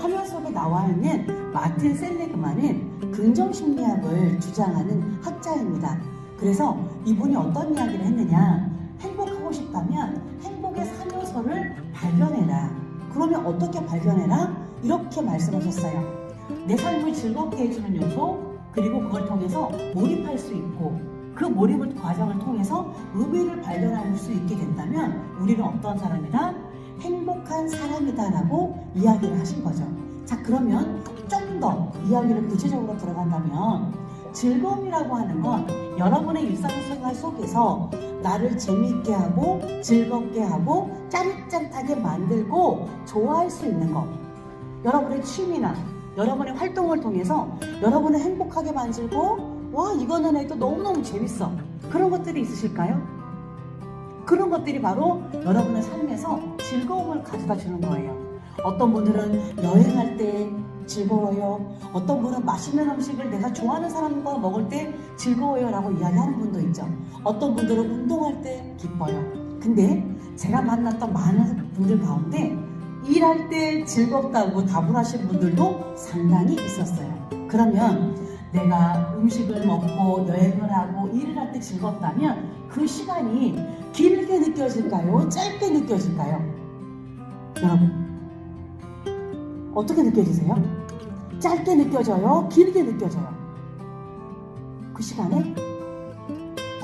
화면 속에 나와 있는 마틴 셀레그만은 긍정 심리학을 주장하는 학자입니다. 그래서 이분이 어떤 이야기를 했느냐? 행복하고 싶다면 행복의 3요소를 발견해라. 그러면 어떻게 발견해라? 이렇게 말씀하셨어요. 내 삶을 즐겁게 해주는 요소, 그리고 그걸 통해서 몰입할 수 있고, 그 몰입을 과정을 통해서 의미를 발견할 수 있게 된다면 우리는 어떤 사람이다? 행복한 사람이다라고 이야기를 하신 거죠. 자, 그러면 좀 더 이야기를 구체적으로 들어간다면 즐거움이라고 하는 건 여러분의 일상생활 속에서 나를 재미있게 하고 즐겁게 하고 짜릿짜릿하게 만들고 좋아할 수 있는 것. 여러분의 취미나 여러분의 활동을 통해서 여러분을 행복하게 만들고 와 이거는 해도 너무너무 재밌어. 그런 것들이 있으실까요? 그런 것들이 바로 여러분의 삶에서 즐거움을 가져다 주는 거예요. 어떤 분들은 여행할 때 즐거워요. 어떤 분은 맛있는 음식을 내가 좋아하는 사람과 먹을 때 즐거워요 라고 이야기하는 분도 있죠. 어떤 분들은 운동할 때 기뻐요. 근데 제가 만났던 많은 분들 가운데 일할 때 즐겁다고 답을 하신 분들도 상당히 있었어요. 그러면 내가 음식을 먹고 여행을 하고 일을 할 때 즐겁다면 그 시간이 길게 느껴질까요? 짧게 느껴질까요? 여러분, 어떻게 느껴지세요? 짧게 느껴져요? 길게 느껴져요? 그 시간에?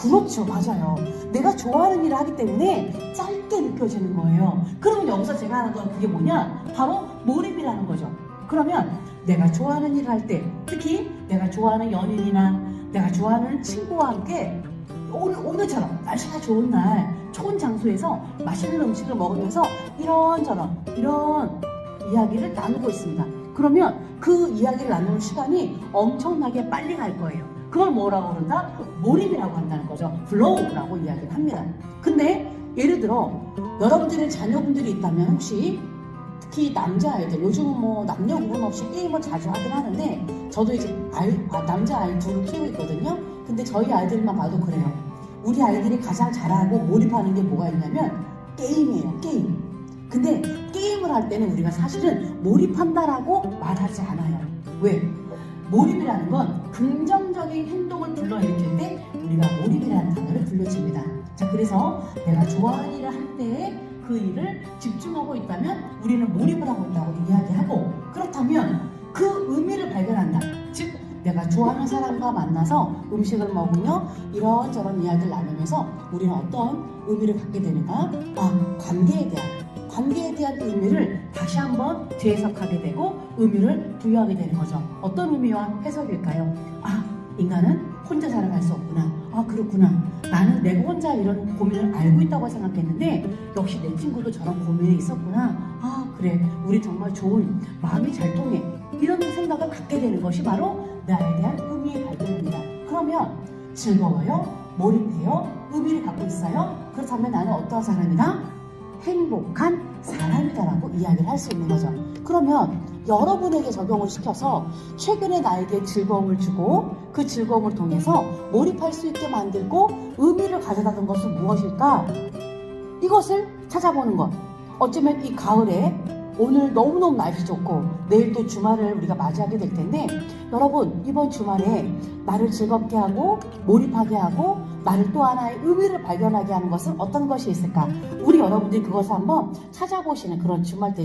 그렇죠, 맞아요. 내가 좋아하는 일을 하기 때문에 짧게 느껴지는 거예요. 그러면 여기서 제가 하는 건 그게 뭐냐? 바로 몰입이라는 거죠. 그러면 내가 좋아하는 일을 할 때, 특히 내가 좋아하는 연인이나 내가 좋아하는 친구와 함께 오늘, 오늘처럼 날씨가 좋은 날, 좋은 장소에서 맛있는 음식을 먹으면서 이런저런, 이런 이야기를 나누고 있습니다. 그러면 그 이야기를 나누는 시간이 엄청나게 빨리 갈 거예요. 그걸 뭐라고 그런다? 몰입이라고 한다는 거죠. 플로우라고 이야기를 합니다. 근데 예를 들어 여러분들의 자녀분들이 있다면 혹시 특히 남자아이들 요즘은 뭐 남녀 구분 없이 게임을 자주 하긴 하는데 저도 이제 아이, 아, 남자아이 둘을 키우고 있거든요. 근데 저희 아이들만 봐도 그래요. 우리 아이들이 가장 잘하고 몰입하는 게 뭐가 있냐면 게임이에요. 게임. 근데 게임을 할 때는 우리가 사실은 몰입한다라고 말하지 않아요. 왜? 몰입이라는 건 긍정적인 행동을 불러일으킬 때 우리가 몰입이라는 단어를 불러줍니다. 자, 그래서 내가 좋아하는 일을 할 때에 그 일을 집중하고 있다면 우리는 몰입을 하고 있다고 이야기하고 그렇다면 그 의미를 발견한다. 즉, 내가 좋아하는 사람과 만나서 음식을 먹으며 이런저런 이야기를 나누면서 우리는 어떤 의미를 갖게 되는가? 아, 관계에 대한 관계에 대한 의미를 다시 한번 재해석하게 되고 의미를 부여하게 되는 거죠. 어떤 의미와 해석일까요? 아, 인간은 혼자 살아갈 수 없구나. 아, 그렇구나. 나는 내가 혼자 이런 고민을 알고 있다고 생각했는데 역시 내 친구도 저런 고민이 있었구나. 아, 그래. 우리 정말 좋은 마음이 잘 통해. 이런 생각을 갖게 되는 것이 바로 나에 대한 의미의 발견입니다. 그러면 즐거워요? 몰입해요? 의미를 갖고 있어요? 그렇다면 나는 어떤 사람이다? 행복한 사람이다라고 이야기를 할 수 있는 거죠. 그러면 여러분에게 적용을 시켜서 최근에 나에게 즐거움을 주고 그 즐거움을 통해서 몰입할 수 있게 만들고 의미를 가져다 둔 것은 무엇일까? 이것을 찾아보는 것. 어쩌면 이 가을에 오늘 너무너무 날씨 좋고 내일 또 주말을 우리가 맞이하게 될 텐데 여러분 이번 주말에 나를 즐겁게 하고 몰입하게 하고 나를 또 하나의 의미를 발견하게 하는 것은 어떤 것이 있을까? 우리 여러분들이 그것을 한번 찾아보시는 그런 주말 되시